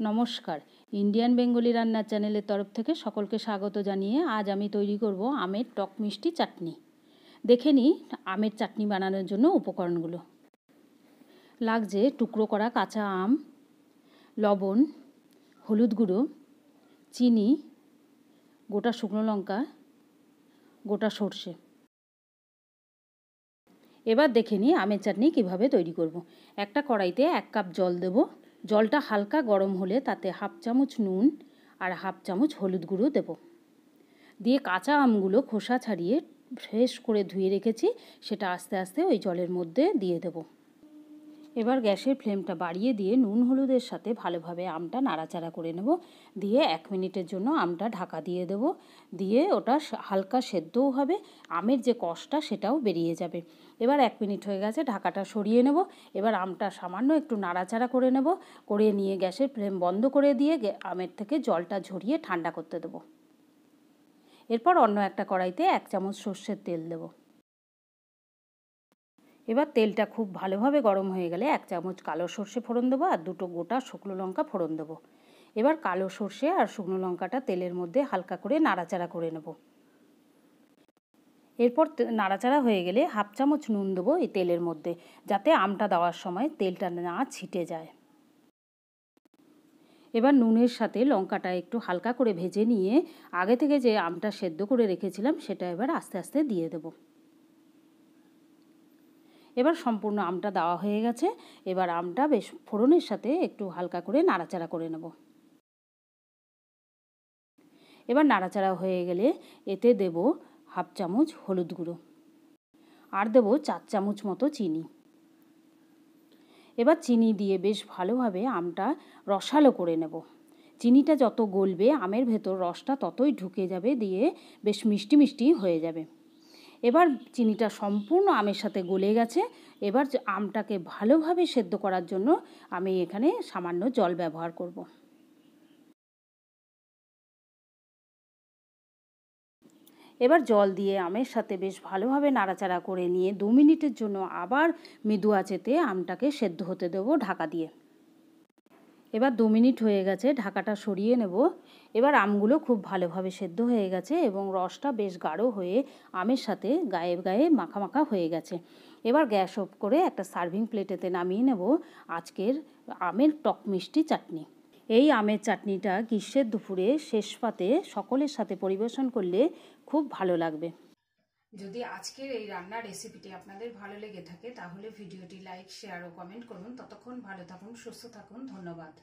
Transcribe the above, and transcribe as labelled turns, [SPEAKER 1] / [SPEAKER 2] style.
[SPEAKER 1] নমস্কার। Indian Bengali রান্নার চ্যানেলের তরফ থেকে সকলকে স্বাগত জানিয়ে আজ আমি তৈরি করব আমের টক মিষ্টি চাটনি। দেখে নিই আমের চাটনি বানানোর জন্য উপকরণগুলো। লাগছে টুকরো করা কাঁচা আম, লবণ, হলুদ গুঁড়ো, চিনি, গোটা শুকনো লঙ্কা, গোটা সর্ষে। এবার দেখে নিই আমের চাটনি কীভাবে তৈরি করব। একটা কড়াইতে এক কাপ জল দেব। জলটা হালকা গরম হলে তাতে হাফ চামচ নুন আর হাফ চামচ হলুদ গুঁড়ো দেব। দিয়ে কাঁচা আমগুলো খোসা ছাড়িয়ে ফ্রেশ করে ধুয়ে রেখেছি, সেটা আস্তে আস্তে ওই জলের মধ্যে দিয়ে দেবো। এবার গ্যাসের ফ্লেমটা বাড়িয়ে দিয়ে নুন হলুদের সাথে ভালোভাবে আমটা নাড়াচাড়া করে নেব। দিয়ে এক মিনিটের জন্য আমটা ঢাকা দিয়ে দেব। দিয়ে ওটা হালকা সেদ্ধও হবে, আমের যে কষটা সেটাও বেরিয়ে যাবে। এবার এক মিনিট হয়ে গেছে, ঢাকাটা সরিয়ে নেব। এবার আমটা সামান্য একটু নাড়াচাড়া করে নেব। করে নিয়ে গ্যাসের ফ্লেম বন্ধ করে দিয়ে আমের থেকে জলটা ঝরিয়ে ঠান্ডা করতে দেবো। এরপর অন্য একটা কড়াইতে এক চামচ সর্ষের তেল দেবো। এবার তেলটা খুব ভালোভাবে গরম হয়ে গেলে এক চামচ কালো সর্ষে ফোড়ন দেবো আর দুটো গোটা শুকনো লঙ্কা ফোড়ন দেবো। এবার কালো সর্ষে আর শুকনো লঙ্কাটা তেলের মধ্যে হালকা করে নাড়াচাড়া করে নেব। এরপর নাড়াচাড়া হয়ে গেলে হাফ চামচ নুন দেবো এই তেলের মধ্যে, যাতে আমটা দেওয়ার সময় তেলটা না ছিটে যায়। এবার নুনের সাথে লঙ্কাটা একটু হালকা করে ভেজে নিয়ে আগে থেকে যে আমটা সেদ্ধ করে রেখেছিলাম, সেটা এবার আস্তে আস্তে দিয়ে দেবো। এবার সম্পূর্ণ আমটা দেওয়া হয়ে গেছে। এবার আমটা বেশ ফোড়নের সাথে একটু হালকা করে নাড়াচাড়া করে নেব। এবার নাড়াচাড়া হয়ে গেলে এতে দেব হাফ চামচ হলুদ গুঁড়ো আর দেব চার চামচ মতো চিনি। এবার চিনি দিয়ে বেশ ভালোভাবে আমটা রসালো করে নেব। চিনিটা যত গলবে, আমের ভেতর রসটা ততই ঢুকে যাবে, দিয়ে বেশ মিষ্টি মিষ্টি হয়ে যাবে। এবার চিনিটা সম্পূর্ণ আমের সাথে গলে গেছে। এবার আমটাকে ভালোভাবে সেদ্ধ করার জন্য আমি এখানে সামান্য জল ব্যবহার করব। এবার জল দিয়ে আমের সাথে বেশ ভালোভাবে নাড়াচাড়া করে নিয়ে দু মিনিটের জন্য আবার মৃদু আঁচেতে আমটাকে সেদ্ধ হতে দেবো ঢাকা দিয়ে। এবার দু মিনিট হয়ে গেছে, ঢাকাটা সরিয়ে নেব। এবার আমগুলো খুব ভালোভাবে সেদ্ধ হয়ে গেছে এবং রসটা বেশ গাঢ় হয়ে আমের সাথে গায়ে গায়ে মাখা মাখা হয়ে গেছে। এবার গ্যাস অফ করে একটা সার্ভিং প্লেটেতে নামিয়ে নেব আজকের আমের টক মিষ্টি চাটনি। এই আমের চাটনিটা গ্রীষ্মের দুপুরে শেষ পাতে সকলের সাথে পরিবেশন করলে খুব ভালো লাগবে।
[SPEAKER 2] যদি আজকের এই রান্নার রেসিপিটি আপনাদের ভালো লেগে থাকে, তাহলে ভিডিওটি লাইক শেয়ার ও কমেন্ট করুন। ততক্ষণ ভালো থাকুন, সুস্থ থাকুন। ধন্যবাদ।